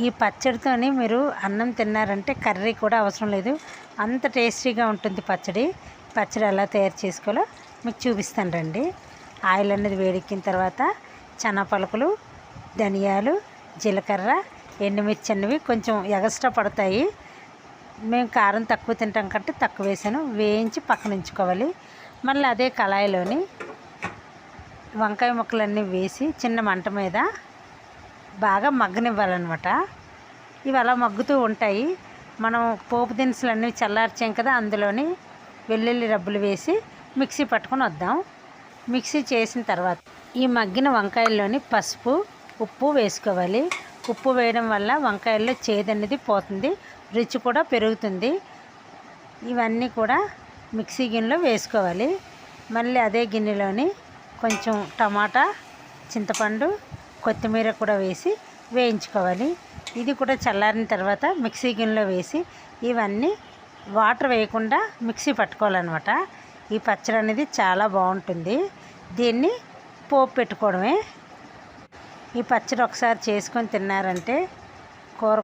ఈ పచ్చడితోని మీరు అన్నం తిన్నారంటే కర్రీ కూడా అవసరం లేదు. అంత టేస్టీగా ఉంటుంది పచ్చడి. పచ్చడి ఎలా తయారు చేసుకోవాలో మీకు చూపిస్తాను రండి. ఆయిల్ అనేది వేడెక్కిన తర్వాత చెన పలుకులు ధనియాలు జీలకర్ర ఎండుమిర్చి అనేవి కొంచెం ఎగస్ట్రా పడతాయి. మేము కారం తక్కువ తింటాం కంటే తక్కువ వేసాను. వేయించి పక్కన ఉంచుకోవాలి. మళ్ళీ అదే కళాయిలోని వంకాయ ముక్కలన్నీ వేసి చిన్న మంట మీద బాగా మగ్గనివ్వాలన్నమాట. ఇవి అలా మగ్గుతూ ఉంటాయి. మనం పోపు దినుసులు అన్నీ చల్లార్చాం కదా అందులోని వెల్లుల్లి రబ్బులు వేసి మిక్సీ పట్టుకొని వద్దాం. మిక్సీ చేసిన తర్వాత ఈ మగ్గిన వంకాయల్లోని పసుపు ఉప్పు వేసుకోవాలి. ఉప్పు వేయడం వల్ల వంకాయల్లో చేదు అనేది పోతుంది. రుచి కూడా పెరుగుతుంది. ఇవన్నీ కూడా మిక్సీ గిన్నెలో వేసుకోవాలి. మళ్ళీ అదే గిన్నెలోని కొంచెం టమాటా చింతపండు కొత్తిమీర కూడా వేసి వేయించుకోవాలి. ఇది కూడా చల్లారిన తర్వాత మిక్సీ గిన్నెలో వేసి ఇవన్నీ వాటర్ వేయకుండా మిక్సీ పట్టుకోవాలన్నమాట. ఈ పచ్చడి అనేది చాలా బాగుంటుంది. దీన్ని పోపు పెట్టుకోవడమే. ఈ పచ్చడి ఒకసారి చేసుకొని తిన్నారంటే కూర